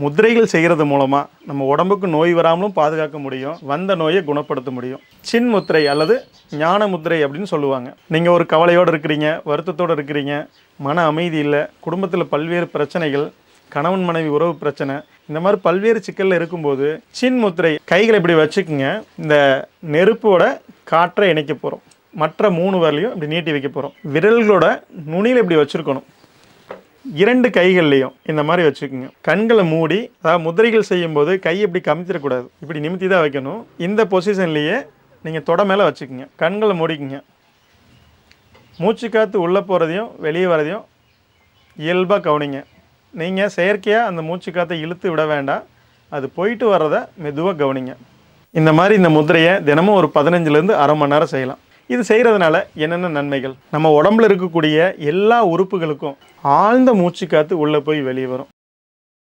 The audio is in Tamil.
முத்திரைகள் செய்கிறது மூலமாக நம்ம உடம்புக்கு நோய் வராமலும் பாதுகாக்க முடியும் வந்த நோயை குணப்படுத்த முடியும். சின் முத்திரை அல்லது ஞான முத்திரை அப்படின்னு சொல்லுவாங்க. நீங்கள் ஒரு கவலையோடு இருக்கிறீங்க வருத்தத்தோடு இருக்கிறீங்க மன அமைதி இல்லை குடும்பத்தில் பல்வேறு பிரச்சனைகள் கணவன் மனைவி உறவு பிரச்சனை இந்த மாதிரி பல்வேறு சிக்கலில் இருக்கும்போது சின் முத்திரை கைகளை இப்படி வச்சுக்கோங்க. இந்த நெருப்போட காற்றை இணைக்க போகிறோம் மற்ற மூணு வரலையும் இப்படி நீட்டி வைக்க போகிறோம் விரல்களோட நுனியில் இப்படி வச்சுருக்கணும். இரண்டு கைகள்லையும் இந்த மாதிரி வச்சுக்கோங்க. கண்களை மூடி அதாவது முதிரைகள் செய்யும்போது கை இப்படி கமித்திடக்கூடாது. இப்படி நிமித்தி தான் வைக்கணும். இந்த பொசிஷன்லேயே நீங்கள் தொட மேலே வச்சுக்கோங்க. கண்களை மூடிக்குங்க. மூச்சு காற்று உள்ளே போகிறதையும் வெளியே வரதையும் இயல்பாக கவனிங்க. நீங்கள் செயற்கையாக அந்த மூச்சு காற்றை இழுத்து விட வேண்டாம். அது போயிட்டு வர்றதை மெதுவாக கவனிங்க. இந்த மாதிரி இந்த முதிரையை தினமும் ஒரு பதினஞ்சுலேருந்து அரை மணி நேரம் செய்யலாம். இது செய்கிறதுனால என்னென்ன நன்மைகள்? நம்ம உடம்புல இருக்கக்கூடிய எல்லா உறுப்புகளுக்கும் ஆழ்ந்த மூச்சு காற்று உள்ளே போய் வெளியே வரும்.